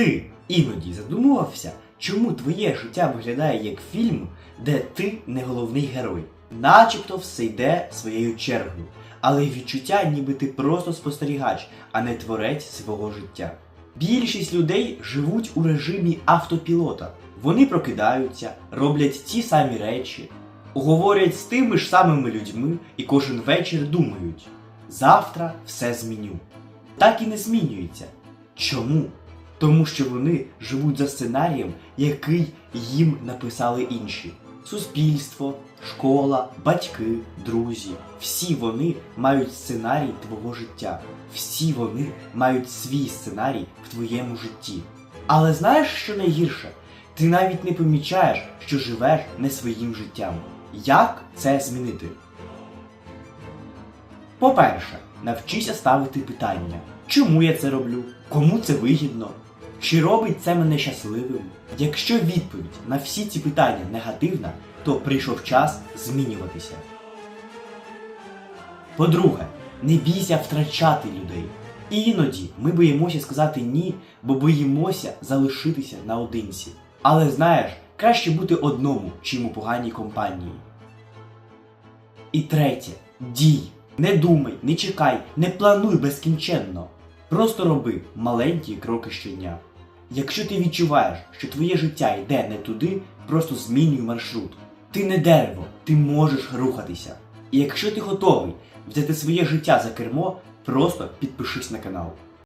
Ти іноді задумувався, чому твоє життя виглядає як фільм, де ти не головний герой. Начебто все йде своєю чергою, але відчуття, ніби ти просто спостерігач, а не творець свого життя. Більшість людей живуть у режимі автопілота. Вони прокидаються, роблять ті самі речі, говорять з тими ж самими людьми і кожен вечір думають: завтра все зміню. Так і не змінюється. Чому? Тому що вони живуть за сценарієм, який їм написали інші. Суспільство, школа, батьки, друзі. Всі вони мають сценарій твого життя. Всі вони мають свій сценарій в твоєму житті. Але знаєш, що найгірше? Ти навіть не помічаєш, що живеш не своїм життям. Як це змінити? По-перше, навчися ставити питання, чому я це роблю, кому це вигідно, чи робить це мене щасливим. Якщо відповідь на всі ці питання негативна, то прийшов час змінюватися. По-друге, не бійся втрачати людей. Іноді ми боїмося сказати ні, бо боїмося залишитися наодинці. Але знаєш, краще бути одному, чим у поганій компанії. І третє, дій. Не думай, не чекай, не плануй безкінченно. Просто роби маленькі кроки щодня. Якщо ти відчуваєш, що твоє життя йде не туди, просто змінюй маршрут. Ти не дерево, ти можеш рухатися. І якщо ти готовий взяти своє життя за кермо, просто підпишись на канал.